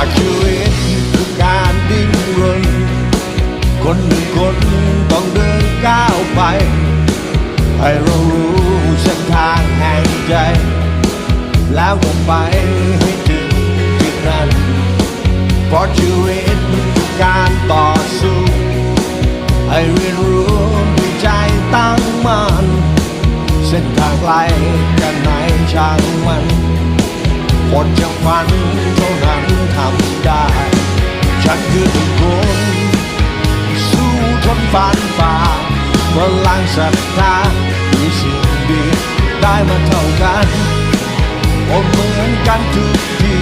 อาชีวิตคือการดิ้นรน คนหนึ่งคนต้องเดินก้าวไป ให้เรารู้เส้นทางแห่งใจ แล้วก็ไปให้ถึงจุดนั้นเพราะชีวิตคือการต่อสู้ให้เรียนรู้ด้วยใจตั้งมั่นเส้นทางไกลกันไหนช่างมันคนจะฝันเท่านั้น ฉันคือทุกคนสู้ทนฝันฝ่าพลังศรัทธามีสิ่งดีได้มาเท่ากันผมเหมือนกันทุกที